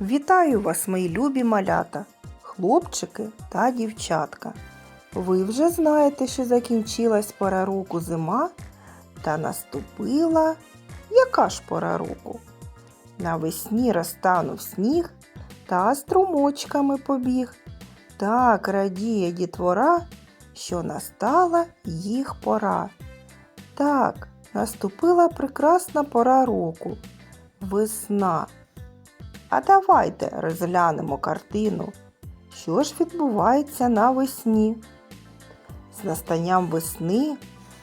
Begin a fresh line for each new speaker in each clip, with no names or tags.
Вітаю вас, мої любі малята, хлопчики та дівчатка. Ви вже знаєте, що закінчилась пора року зима та наступила яка ж пора року? Навесні розтанув сніг та струмочками побіг. Так радіє дітвора, що настала їх пора. Так, наступила прекрасна пора року весна. А давайте розглянемо картину, що ж відбувається навесні. З настанням весни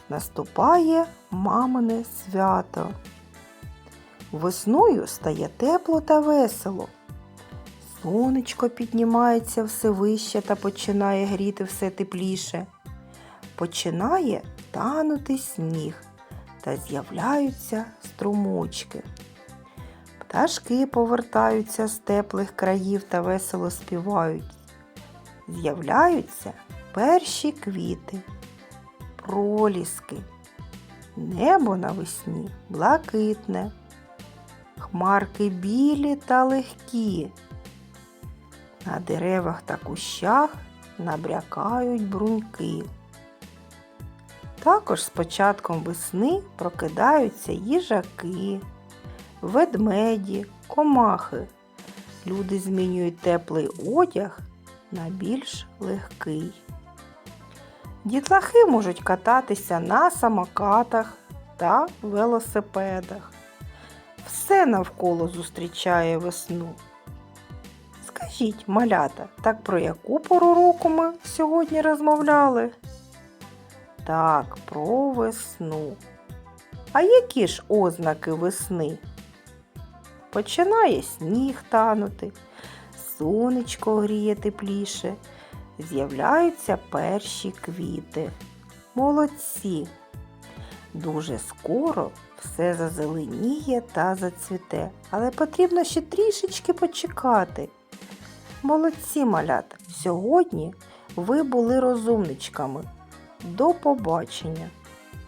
наступає мамине свято. Весною стає тепло та весело. Сонечко піднімається все вище та починає гріти все тепліше. Починає танути сніг та з'являються струмочки. Пташки повертаються з теплих країв та весело співають. З'являються перші квіти, проліски. Небо навесні блакитне, хмарки білі та легкі. На деревах та кущах набрякають бруньки. Також з початком весни прокидаються їжаки, ведмеді, комахи. Люди змінюють теплий одяг на більш легкий. Дітлахи можуть кататися на самокатах та велосипедах. Все навколо зустрічає весну. Скажіть, малята, так про яку пору року ми сьогодні розмовляли? Так, про весну. А які ж ознаки весни? Починає сніг танути, сонечко гріє тепліше, з'являються перші квіти. Молодці! Дуже скоро все зазеленіє та зацвіте, але потрібно ще трішечки почекати. Молодці, малята! Сьогодні ви були розумничками. До побачення!